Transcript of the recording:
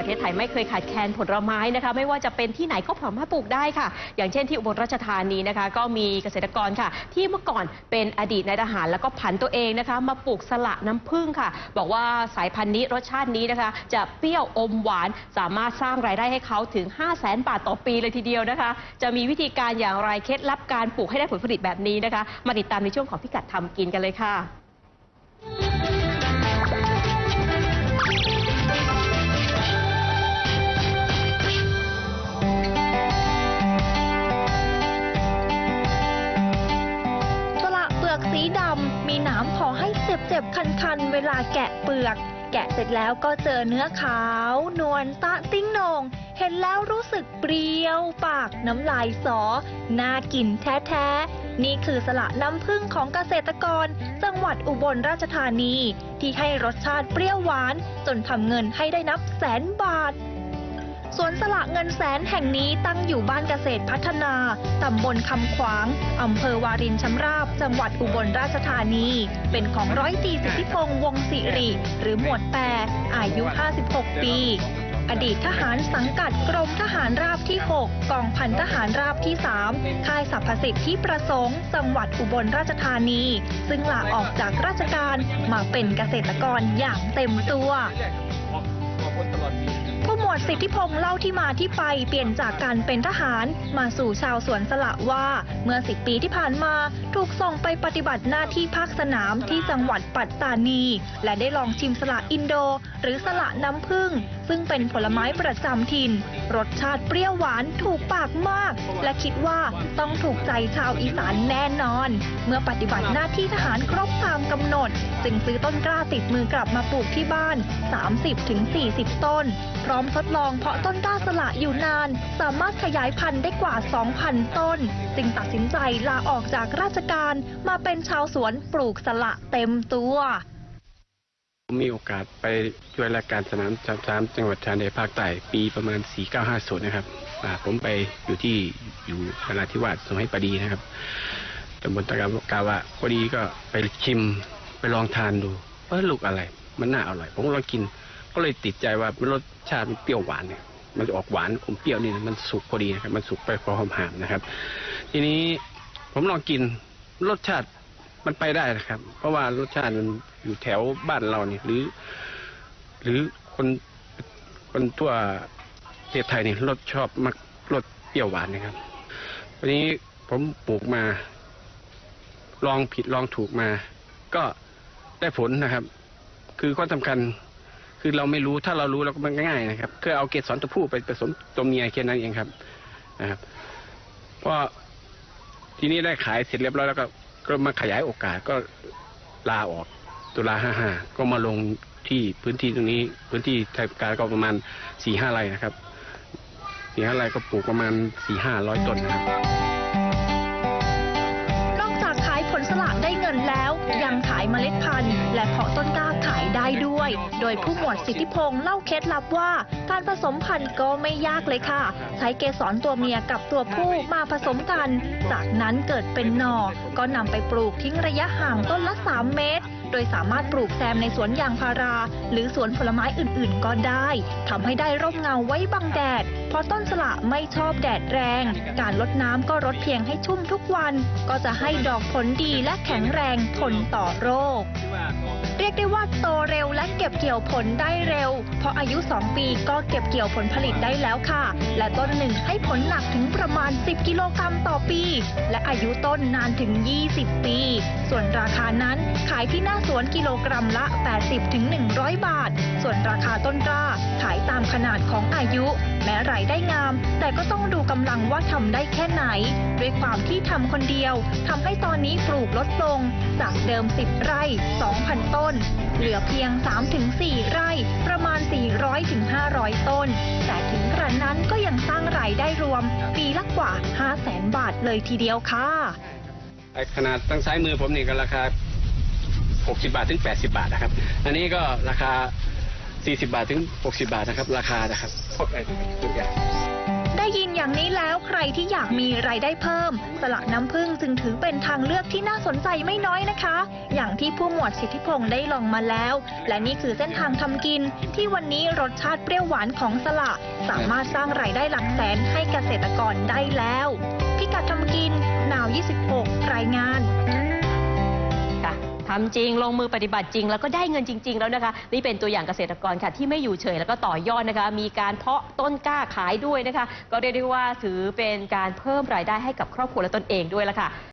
ประเทศไทยไม่เคยขาดแคลนผลไม้นะคะ ไม่ว่าจะเป็นที่ไหนก็สามารถปลูกได้ค่ะ อย่างเช่นที่อุบลราชธานีนะคะ ก็มีเกษตรกรค่ะ ที่เมื่อก่อนเป็นอดีตนายทหารแล้วก็ผันตัวเองนะคะ มาปลูกสละน้ำผึ้งค่ะ บอกว่าสายพันธุ์นี้รสชาตินี้นะคะ จะเปรี้ยวอมหวานสามารถสร้างรายได้ให้เขาถึง 5 0 0แสนบาทต่อปีเลยทีเดียวนะคะ จะมีวิธีการอย่างไรเคล็ดลับการปลูกให้ได้ผลผลิตแบบนี้นะคะ มาติดตามในช่วงของพิกัดทำกินกันเลยค่ะ เจ็บคันๆ เวลาแกะเปลือก แกะเสร็จแล้วก็เจอเนื้อขาวนวลตะติ้งนง เห็นแล้วรู้สึกเปรี้ยวปากน้ำลายสอ น่ากินแท้ๆ นี่คือสละน้ำผึ้งของเกษตรกร จังหวัดอุบลราชธานี ที่ให้รสชาติเปรี้ยวหวาน จนทำเงินให้ได้นับแสนบาท สวนสละเงินแสนแห่งนี้ตั้งอยู่บ้านเกษตรพัฒนา ตำบลคำขวาง อำเภอวารินชำราบ จังหวัดอุบลราชธานี เป็นของร้อยตรีสิทธิพงษ์วงศิริ หรือหมวดแปร อายุ 56 ปี อดีตทหารสังกัดกรมทหารราบที่ 6 กองพันทหารราบที่ 3 ค่ายสรรพสิทธิประสงค์ จังหวัดอุบลราชธานี ซึ่งลาออกจากราชการมาเป็นเกษตรกรอย่างเต็มตัว สิทธิพงศ์เล่าที่มาที่ไปเปลี่ยนจากการเป็นทหาร มาสู่ชาวสวนสละว่า เมื่อสิบปีที่ผ่านมาถูกส่งไปปฏิบัติหน้าที่ภาคสนามที่จังหวัดปัตตานี และได้ลองชิมสละอินโด หรือสละน้ำผึ้ง ซึ่งเป็นผลไม้ประจำถิ่น รสชาติเปรี้ยวหวานถูกปากมาก และคิดว่าต้องถูกใจชาวอีสานแน่นอน เมื่อปฏิบัติหน้าที่ทหารครบตามกำหนด จึงซื้อต้นกล้าติดมือกลับมาปลูกที่บ้าน 30-40 ต้น พร้อมทดลองเพาะต้นกล้าสละอยู่นาน สามารถขยายพันธุ์ได้กว่า 2,000 ต้น จึงตัดสินใจลาออกจากราชการมาเป็นชาวสวนปลูกสละเต็มตัว มมีโอกาสไปช่วยรายการสนามสามจังหวัดชายแดนภาคใต้ปีประมาณ 4950 นะครับผมไปอยู่ที่อยู่นราธิวาสสมัยปดีนะครับตำบลตะกากาวะพอดีก็ไปชิมไปลองทานดูว่าลูกอะไร มันน่าอร่อย ผมลองกิน ก็เลยติดใจว่ารสชาติมันเปรี้ยวหวานเนี่ยมันจะออกหวานอมเปรี้ยวนี่นมันสุกพอดีนะครับมันสุกไปพอหอมหามนะครับ ทีนี้ผมลองกินรสชาติ มันไปได้นะครับ เพราะว่ารสชาติมันอยู่แถวบ้านเราเนี่ยหรือ หรือคนคนทั่วประเทศไทยเนี่ยรสชอบมักรสเปรี้ยวหวานนะครับวันนี้ผมปลูกมา ลองผิดลองถูกมา ก็ได้ผลนะครับ คือข้อสำคัญคือเราไม่รู้ถ้าเรารู้เราก็มันง่ายนะครับคือเอาเกสรตัวผู้ไปผสมตัวเมียแค่นั้นเองครับนะครับเพราะทีนี้ได้ขายเสร็จเรียบร้อยแล้วก็ ก็มาขยายโอกาสก็ลาออกตุลาห้าห้าก็มาลงที่พื้นที่ตรงนี้ พื้นที่ไทยการก็ประมาณสี่ห้าไร่นะครับสี่ห้าไร่ก็ปลูกประมาณสี่ห้าร้อยต้นนะครับ แล้วยังขายเมล็ดพันธุ์ และเพาะต้นกล้าขายได้ด้วย โดยผู้หมวดสิทธิพงศ์เล่าเคล็ดลับว่า การผสมพันธุ์ก็ไม่ยากเลยค่ะ ใช้เกสรตัวเมียกับตัวผู้มาผสมกัน จากนั้นเกิดเป็นหน่อ ก็นำไปปลูกทิ้งระยะห่างต้นละ 3 เมตร โดยสามารถปลูกแซมในสวนยางพารา หรือสวนผลไม้อื่นๆ ก็ได้ทำให้ได้ร่มเงาไว้บังแดด เพราะต้นสละไม่ชอบแดดแรง การลดน้ำก็รดเพียงให้ชุ่มทุกวัน ก็จะให้ดอกผลดีและแข็งแรงทนต่อโรค ยกได้ว่าโตเร็วและเก็บเกี่ยวผลได้เร็ว เพราะอายุ 2 ปีก็เก็บเกี่ยวผลผลิตได้แล้วค่ะ และต้นหนึ่งให้ผลหนักถึงประมาณ 10 กิโลกรัมต่อปี และอายุต้นนานถึง 20 ปี ส่วนราคานั้นขายที่หน้าสวนกิโลกรัมละ 80ถึง100 บาท ส่วนราคาต้นกล้าขายตามขนาดของอายุ แม้รายได้งาม แต่ก็ต้องดูกำลังว่าทำได้แค่ไหน ด้วยความที่ทำคนเดียวทำให้ตอนนี้ปลูกลดลง จากเดิม 10 ไร่ 2,000 ต้นเหลือเพียง 3-4 ไร่ประมาณ 400-500 ต้น แต่ถึงกระนั้นก็ยังสร้างรายได้รวม ปีละกว่า 500,000 บาทเลยทีเดียวค่ะขนาดตั้งซ้ายมือผมนี่ก็ราคา 60 บาทถึง 80 บาทนะครับ อันนี้ก็ราคา 40 บาทถึง 60 บาทนะครับ ราคานะครับพวกไอ้ทุกอย่าง ยินอย่างนี้แล้วใครที่อยากมีรายได้เพิ่ม สละน้ำผึ้งจึงถือเป็นทางเลือกที่น่าสนใจไม่น้อยนะคะ อย่างที่ผู้หมวดสิทธิพงศ์ได้ลองมาแล้ว และนี่คือเส้นทางทำกิน ที่วันนี้รสชาติเปรี้ยวหวานของสละ สามารถสร้างรายได้หลักแสนให้เกษตรกรได้แล้ว พิกัดทำกินนาว 26 รายงานค่ะ ทำจริงลงมือปฏิบัติจริง แล้วก็ได้เงินจริง ๆ แล้วนะคะ นี่เป็นตัวอย่างเกษตรกรค่ะที่ไม่อยู่เฉย แล้วก็ต่อยอดนะคะ มีการเพาะต้นกล้าขายด้วยนะคะ ก็เรียกได้ว่าถือเป็นการเพิ่มรายได้ให้กับครอบครัวและตนเองด้วยละค่ะ